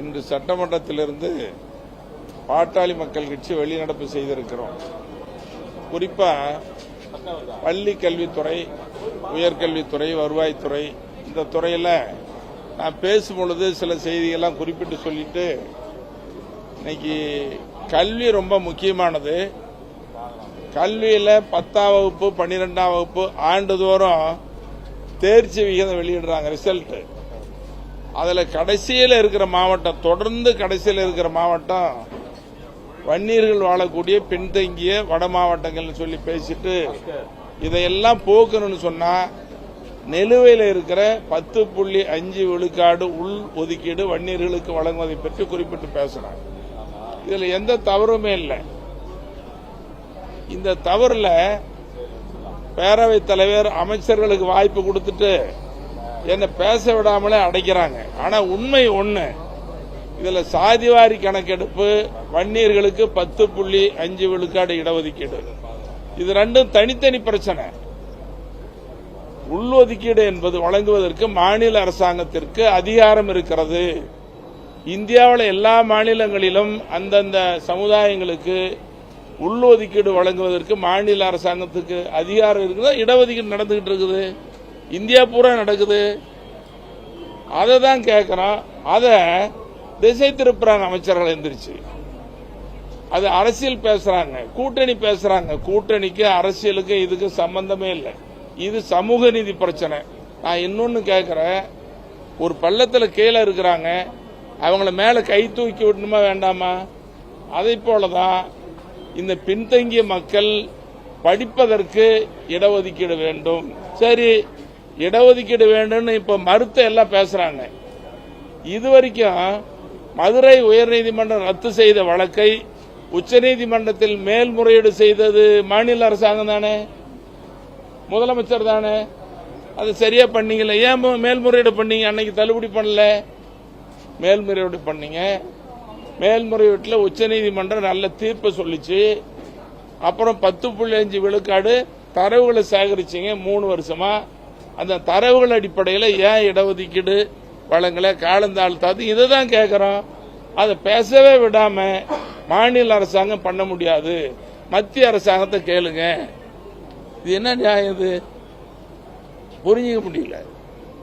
இன்று சட்டமன்றத்திலிருந்து பாட்டாளி மக்கள் கட்சி வெளிநடப்பு செய்திருக்கிறோம். குறிப்பா பள்ளி கல்வித்துறை உயர்கல்வித்துறை வருவாய்த்துறை இந்த துறையில் நான் பேசும் பொழுது சில செய்திகள்லாம் குறிப்பிட்டு சொல்லிட்டு இன்னைக்கு கல்வி ரொம்ப முக்கியமானது. கல்வியில் பத்தாம் வகுப்பு பன்னிரெண்டாம் வகுப்பு ஆண்டுதோறும் தேர்ச்சி விகிதம் வெளியிடுறாங்க ரிசல்ட்டு. அதில் கடைசியில் இருக்கிற மாவட்டம் தொடர்ந்து கடைசியில் இருக்கிற மாவட்டம் வன்னியர்கள் வாழக்கூடிய பின்தங்கிய வட மாவட்டங்கள்னு சொல்லி பேசிட்டு இதையெல்லாம் போக்கணும்னு சொன்னால் நிலுவையில் இருக்கிற பத்து புள்ளி அஞ்சு விழுக்காடு உள் ஒதுக்கீடு வன்னியர்களுக்கு வழங்குவதை பற்றி குறிப்பிட்டு பேசுகிறாங்க இதில் எந்த தவறுமே இல்லை. இந்த தவறில் பேரவைத் தலைவர் அமைச்சர்களுக்கு வாய்ப்பு கொடுத்துட்டு என்ன பேச விடாமலே அடைக்கிறாங்க. ஆனா உண்மை ஒண்ணு. இதுல சாதிவாரி கணக்கெடுப்பு வன்னியர்களுக்கு பத்து புள்ளி அஞ்சு விழுக்காடு இடஒதுக்கீடு. இது ரெண்டும் தனித்தனி பிரச்சனை. உள்ஒதுக்கீடு என்பது வழங்குவதற்கு மாநில அரசாங்கத்திற்கு அதிகாரம் இருக்கிறது. இந்தியாவில் எல்லா மாநிலங்களிலும் அந்தந்த சமுதாயங்களுக்கு உள்ஒதுக்கீடு வழங்குவதற்கு மாநில அரசாங்கத்துக்கு அதிகாரம் இருக்குதா? இடஒதுக்கீடு நடந்துகிட்டு இருக்குது. இந்தியா பூரா நடக்குது. அதை தான் கேட்கிறோம் அதை திசை திருப்புறாங்க அமைச்சர்கள் எந்திரிச்சு. அது அரசியல் பேசுறாங்க. கூட்டணி பேசுறாங்க. கூட்டணிக்கு அரசியலுக்கு இதுக்கு சம்பந்தமே இல்லை. இது சமூக நீதி பிரச்சனை. நான் இன்னொன்னு கேட்கிறேன் ஒரு பள்ளத்தில் கீழே இருக்கிறாங்க. அவங்கள மேல கை தூக்கி விடணுமா வேண்டாமா? அதை போலதான் இந்த பின்தங்கிய மக்கள் படிப்பதற்கு இடஒதுக்கீடு வேண்டும். சரி இடஒதுக்கீடு வேண்டும்னு இப்ப மறுத்த எல்லாம் பேசுறாங்க. இதுவரைக்கும் மதுரை உயர்நீதிமன்றம் ரத்து செய்த வழக்கை உச்சநீதிமன்றத்தில் மேல்முறையீடு செய்தது மாநில அரசாங்கம் தானே? முதலமைச்சர் தானே? அது சரியா பண்ணீங்கல்ல. ஏன் மேல்முறையீடு பண்ணீங்க? அன்னைக்கு தள்ளுபடி பண்ணல. மேல்முறையீடு பண்ணீங்க. மேல்முறையீட்டில் உச்சநீதிமன்றம் நல்ல தீர்ப்பு சொல்லிச்சு. அப்புறம் பத்து புள்ளி அஞ்சு விழுக்காடு தரவுகளை சேகரிச்சிங்க மூணு வருஷமா. அந்த தரவுகள் அடிப்படையில் ஏன் இடஒதுக்கீடு வழங்கலை காலந்தாழ்த்தாது இதை தான் கேட்குறோம் அதை பேசவே விடாம மாநில அரசாங்கம் பண்ண முடியாது. மத்திய அரசாங்கத்தை கேளுங்க. இது என்ன நியாயம் இது? புரிஞ்சிக்க முடியல.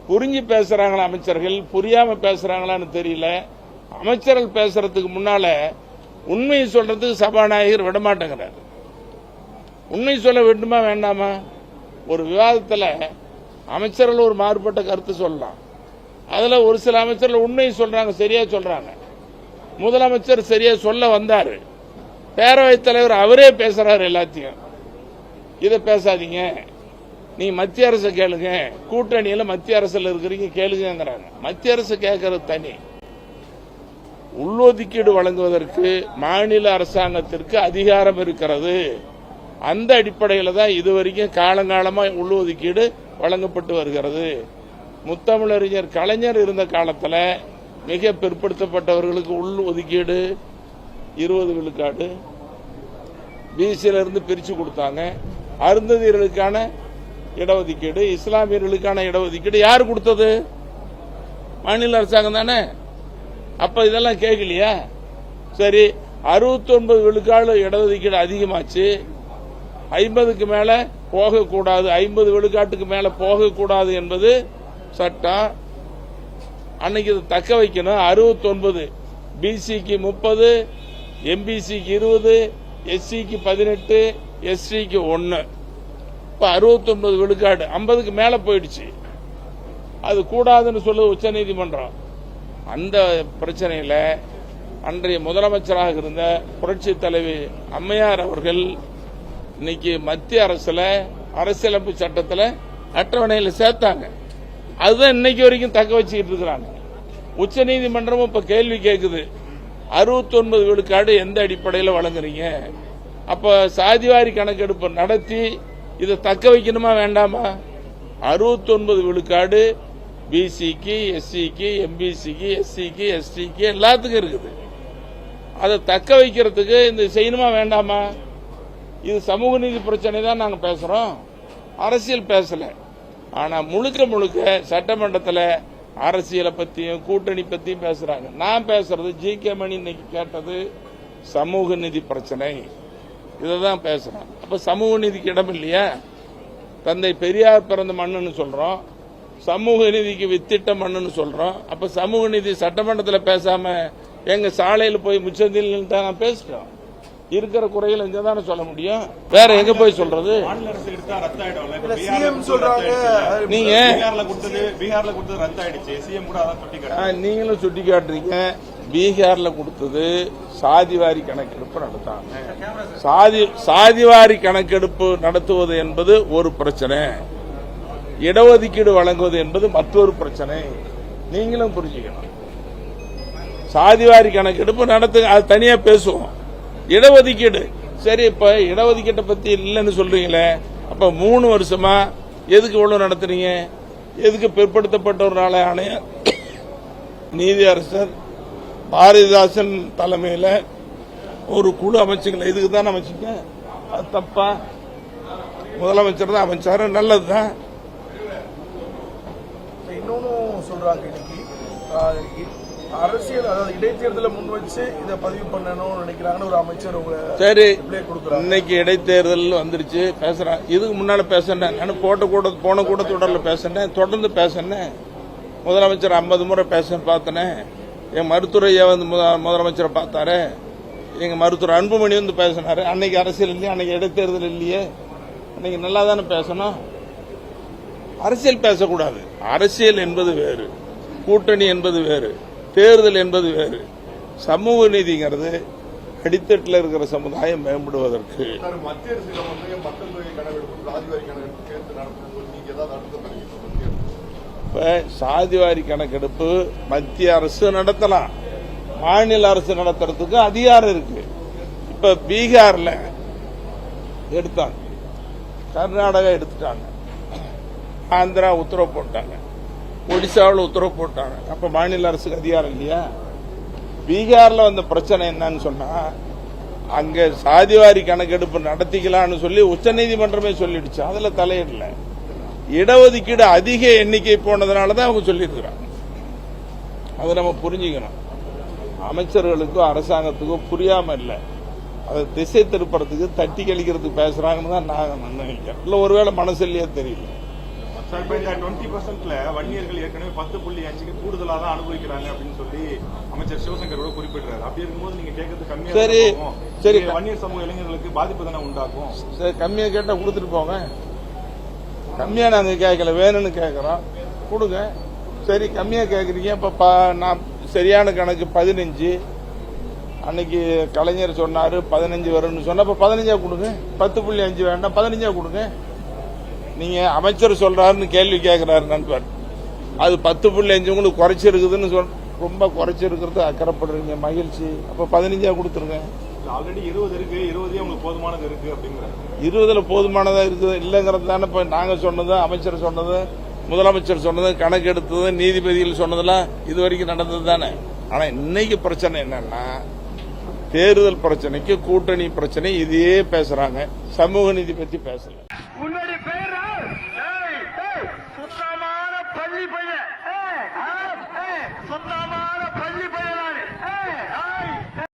புரிஞ்சு பேசுறாங்களா அமைச்சர்கள்? புரியாம பேசுறாங்களான்னு தெரியல. அமைச்சர்கள் பேசுறதுக்கு முன்னால உண்மையை சொல்றதுக்கு சபாநாயகர் விடமாட்டேங்கிறார். உண்மை சொல்ல வேண்டுமா வேண்டாமா? ஒரு விவாதத்தில் அமைச்சர்கள் ஒரு மாறுபட்ட கருத்து சொல்லலாம். அதில் ஒரு சில அமைச்சர்கள் உண்மையை சொல்றாங்க சரியா சொல்றாங்க. முதலமைச்சர் சரியா சொல்ல வந்தார். பேரவைத் தலைவர் அவரே பேசுறாரு எல்லாத்தையும். இதை பேசாதீங்க. நீ மத்திய அரசு கேளுங்க. கூட்டணியில் மத்திய அரசில் இருக்கிறீங்க கேளுங்கிறாங்க மத்திய அரசு கேட்கறது தனி. உள்ளொதுக்கீடு வழங்குவதற்கு மாநில அரசாங்கத்திற்கு அதிகாரம் இருக்கிறது. அந்த அடிப்படையில் தான் இதுவரைக்கும் காலங்காலமாக உள்ஒதுக்கீடு வழங்கப்பட்டு வருகிறது. முத்தமிழறிஞர் கலைஞர் இருந்த காலத்தில் மிக பிற்படுத்தப்பட்டவர்களுக்கு உள் ஒதுக்கீடு இருபது விழுக்காடு பிசியிலிருந்து பிரித்து கொடுத்தாங்க. அருந்ததியர்களுக்கான இடஒதுக்கீடு இஸ்லாமியர்களுக்கான இடஒதுக்கீடு யார் கொடுத்தது? மாநில அரசாங்கம் தானே. அப்போ இதெல்லாம் கேட்கலையா சரி 69 விழுக்காடு இடஒதுக்கீடு அதிகமாச்சு. ஐம்பதுக்கு மேல போகக்கூடாது. ஐம்பது விழுக்காட்டுக்கு மேல போகக்கூடாது என்பது சட்டம் அன்னைக்கு இதை தக்க வைக்கணும். 69 பிசிக்கு முப்பது எம்பிசிக்கு இருபது எஸ்சிக்கு பதினெட்டு எஸ்சிக்கு ஒன்று இப்போ அறுபத்தொன்பது விழுக்காடு. ஐம்பதுக்கு மேலே போயிடுச்சு. அது கூடாதுன்னு சொல்லுது உச்சநீதிமன்றம் அந்த பிரச்சனையில் அன்றைய முதலமைச்சராக இருந்த புரட்சி தலைவி அம்மையார் அவர்கள் இன்னைக்கு மத்திய அரசுல அரசியலமைப்பு சட்டத்தில் அட்டவணையில் சேர்த்தாங்க. அதுதான் இன்னைக்கு வரைக்கும் தக்க வச்சுக்கிட்டு இருக்கிறாங்க. உச்சநீதிமன்றமும் இப்ப கேள்வி கேட்குது 69 விழுக்காடு எந்த அடிப்படையில் வழங்குறீங்க? அப்ப சாதிவாரி கணக்கெடுப்பு நடத்தி இதை தக்க வைக்கணுமா வேண்டாமா? 69 விழுக்காடு பிசிக்கு எஸ்சிக்கு எம்பிசிக்கு எஸ்சிக்கு எஸ்டிக்கு எல்லாத்துக்கும் இருக்குது. அதை தக்க வைக்கிறதுக்கு இந்த செய்யணுமா வேண்டாமா? இது சமூக நீதி பிரச்சனை தான் நாங்கள் பேசுகிறோம் அரசியல் பேசலை. ஆனால் முழுக்க முழுக்க சட்டமன்றத்தில் அரசியலை பற்றியும் கூட்டணி பற்றியும் பேசுகிறாங்க நான் பேசுறது ஜி கே மணி இன்னைக்கு கேட்டது சமூக நிதி பிரச்சனை. இதை தான் பேசுகிறேன் அப்போ சமூக நிதிக்கு இடம் இல்லையா? தந்தை பெரியார் பிறந்த மண்ணுன்னு சொல்கிறோம் சமூக நீதிக்கு வித்திட்ட மண்ணுன்னு சொல்கிறோம் அப்போ சமூக நீதி சட்டமன்றத்தில் பேசாமல் எங்கள் சாலையில் போய் முச்சந்தில் தான் நான் பேசுகிறோம் இருக்கிற குறைகள் இங்க தானே சொல்ல முடியும்? வேற எங்க போய் சொல்றது. நீங்க? நீங்களும் சுட்டி காட்டுறீங்க. பீகார்ல கொடுத்தது சாதிவாரி கணக்கெடுப்பு நடத்தாங்க சாதி சாதிவாரி கணக்கெடுப்பு நடத்துவது என்பது ஒரு பிரச்சனை. இடஒதுக்கீடு வழங்குவது என்பது மற்றொரு பிரச்சனை. நீங்களும் புரிஞ்சுக்கணும். சாதிவாரி கணக்கெடுப்பு நடத்துங்க அது தனியா பேசுவோம். இடஒதுக்கீடு. சரி இப்ப இடஒதுக்கீட்டை பத்தி இல்லைன்னு சொல்றீங்களே அப்ப மூணு வருஷமா எதுக்கு இவ்வளவு நடத்துறீங்க? எதுக்கு பிற்படுத்தப்பட்டவர்களால நாளை நீதி அரசர் பாரதிதாசன் தலைமையில் ஒரு குழு அமைச்சுங்களா இதுக்கு தான் அமைச்சிங்க அது தப்பா? முதலமைச்சர் தான் அமைச்சாரு. நல்லதுதான் இன்னொன்னு சொல்றாங்க இன்னைக்கு. அரசியல் அதாவது இடைத்தேர்தலை முன் வச்சு இதை பதிவு பண்ணணும்னு நினைக்கிறாங்கன்னு ஒரு அமைச்சர் உங்களை சரி இன்னைக்கு இடைத்தேர்தல் வந்துருச்சு. பேசுறேன் இதுக்கு முன்னால பேசினேன். நான் போட்ட கூட போன கூட தொடர்ல பேசினேன். தொடர்ந்து பேசினேன். முதலமைச்சர் ஐம்பது முறை பேச பார்த்தனே. என் மருத்துவரையா வந்து முத- முதலமைச்சரை பார்த்தாரு. எங்க மருத்துவர் அன்புமணி வந்து பேசினாரு. அன்னைக்கு அரசியல் இல்லையே அன்னைக்கு இடைத்தேர்தல் இல்லையே. அன்னைக்கு நல்லா தானே பேசணும்? அரசியல் பேசக்கூடாது. அரசியல் என்பது வேறு. கூட்டணி என்பது வேறு. தேர்தல் என்பது வேறு. சமூக நீதிங்கிறது அடித்தட்டில் இருக்கிற சமுதாயம் மேம்படுவதற்கு. இப்ப சாதிவாரி கணக்கெடுப்பு மத்திய அரசு நடத்தலாம். மாநில அரசு நடத்துறதுக்கு அதிகாரம் இருக்கு. இப்ப பீகார்ல எடுத்தாங்க. கர்நாடகா எடுத்துட்டாங்க. ஆந்திரா உத்தரவு போட்டாங்க. ஒடிசாவில் உத்தரவு போட்டாங்க. அப்ப மாநில அரசுக்கு அதிகாரம் இல்லையா? பீகார்ல வந்த பிரச்சனை என்னன்னு சொன்னா அங்க சாதிவாரி கணக்கெடுப்பு நடத்திக்கலாம்னு சொல்லி உச்சநீதிமன்றமே சொல்லிடுச்சு. அதுல தலையிடல. இடஒதுக்கீடு அதிக எண்ணிக்கை போனதுனால தான் அவங்க சொல்லியிருக்கிறாங்க. அதை நம்ம புரிஞ்சுக்கணும். அமைச்சர்களுக்கும் அரசாங்கத்துக்கும் புரியாம இல்லை. அதை திசை திருப்புறதுக்கு தட்டி கழிக்கிறதுக்கு பேசுறாங்கன்னு தான் நான் நினைக்கிறேன். இல்லை ஒருவேளை மனசு இல்லையா தெரியல. சார் இப்ப இந்த டுவெண்ட்டி பர்சன்ட்ல வன்னியர்கள் ஏற்கனவே பத்து புள்ளி அஞ்சுக்கு கூடுதலா தான் அனுபவிக்கிறாங்க அப்படின்னு சொல்லி அமைச்சர் சிவசங்கர் கூட குறிப்பிடுறாரு. அப்படி இருக்கும்போது நீங்க கேட்கறது கம்மியா சரி. சரி. வன்னியர் சமூக இளைஞர்களுக்கு பாதிப்பு தானே உண்டாக்கும்? சரி கம்மியா கேட்டா கொடுத்துட்டு போங்க. கம்மியா நாங்க கேட்கல வேணும்னு கேட்கறோம். கொடுங்க. சரி கம்மியா கேக்குறீங்க இப்ப நான் சரியான கணக்கு பதினஞ்சு. அன்னைக்கு கலைஞர் சொன்னாரு பதினஞ்சு வரும்னு சொன்னா இப்ப பதினஞ்சா கொடுங்க. பத்து புள்ளி அஞ்சு வேண்டாம் பதினஞ்சா கொடுங்க. நீங்க அமைச்சர் சொல்றாருன்னு கேள்வி கேட்கிறாரு நண்பர். அது பத்து புள்ளி அஞ்சு உங்களுக்கு குறைச்சிருக்குதுன்னு சொல் ரொம்ப குறைச்சிருக்கிறது அக்கறைப்படுறீங்க மகிழ்ச்சி. அப்ப பதினஞ்சா கொடுத்துருங்க. ஆல்ரெடி இருபது இருக்கு இருபதே உங்களுக்கு போதுமானது இருக்கு அப்படிங்கிறாரு. இருபதுல போதுமானதா இருக்குது? இல்லைங்கிறது தானே இப்ப நாங்க சொன்னது அமைச்சர் சொன்னது முதலமைச்சர் சொன்னது கணக்கெடுத்தது நீதிபதிகள் சொன்னதெல்லாம் இது வரைக்கும் நடந்தது தானே. ஆனா இன்னைக்கு பிரச்சனை என்னன்னா தேர்தல் பிரச்சனைக்கு கூட்டணி பிரச்சனை இதையே பேசுறாங்க. சமூக நீதி பத்தி பேசல. முன்னாடி